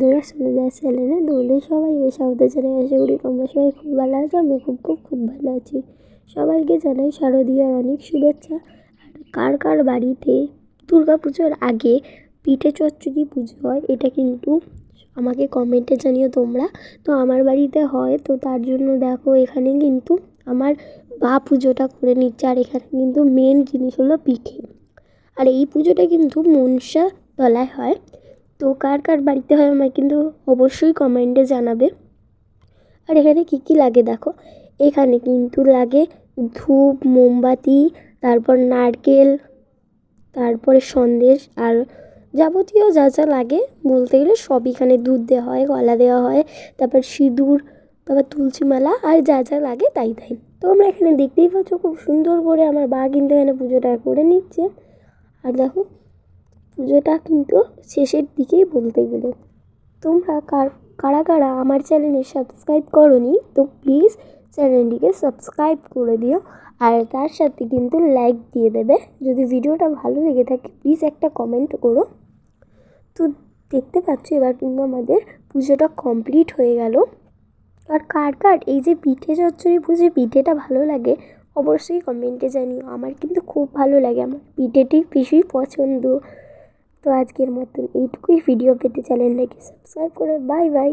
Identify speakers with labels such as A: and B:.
A: বন্ধুরা যায় চ্যানেলে তোমাদের সবাইকে স্বাগত জানাই আশা করি তোমরা সবাই খুব ভালো আছো? আমি খুব খুব খুব ভালো আছি। সবাইকে জানাই শারদীয়ার অনেক শুভেচ্ছা। আর কার কার বাড়িতে দুর্গা পুজোর আগে পিঠে চচ্চড়ি পুজো হয়, এটা কিন্তু আমাকে কমেন্টে জানিও তোমরা। তো আমার বাড়িতে হয়, তো তার জন্য দেখো এখানে কিন্তু আমার বা পুজোটা করে নিচ্ছে। আর এখানে কিন্তু মেন জিনিস হলো পিঠে। আর এই পুজোটা কিন্তু মনসা তলায় হয়। তো কার কার বাড়িতে হয় আমায় কিন্তু অবশ্যই কমেন্টে জানাবে। আর এখানে কী কী লাগে দেখো? এখানে কিন্তু লাগে ধূপ, মোমবাতি, তারপর নারকেল, তারপরে সন্দেশ আর যাবতীয় যা যা লাগে বলতে গেলে সব এখানে দুধ দেওয়া হয়, কলা দেওয়া হয়, তারপর সিঁদুর, তারপর তুলসী মালা আর যা যা লাগে তাই তাই। তো আমরা এখানে দেখতেই পাচ্ছ খুব সুন্দর করে আমার বা কিন্তু এখানে পুজোটা করে নিচ্ছে। আর দেখো পুজোটা কিন্তু শেষের দিকেই বলতে গেলে। তোমরা কার, কারা কারা আমার চ্যানেলে সাবস্ক্রাইব করনি, তো প্লিজ চ্যানেলটিকে সাবস্ক্রাইব করে দিও। আর তার সাথে কিন্তু লাইক দিয়ে দেবে। যদি ভিডিওটা ভালো লেগে থাকে প্লিজ একটা কমেন্ট করো। তো দেখতে পাচ্ছ এবার কিন্তু আমাদের পুজোটা কমপ্লিট হয়ে গেল। আর কার কার এই যে পিঠে চচ্চড়ি পুজো, পিঠেটা ভালো লাগে, অবশ্যই কমেন্টে জানিও। আমার কিন্তু খুব ভালো লাগে, আমার পিঠেটি ভীষণই পছন্দ। তো আজকের মতন এইটুকুই। ভিডিও পেতে চ্যানেলটাকে সাবস্ক্রাইব করে বাই বাই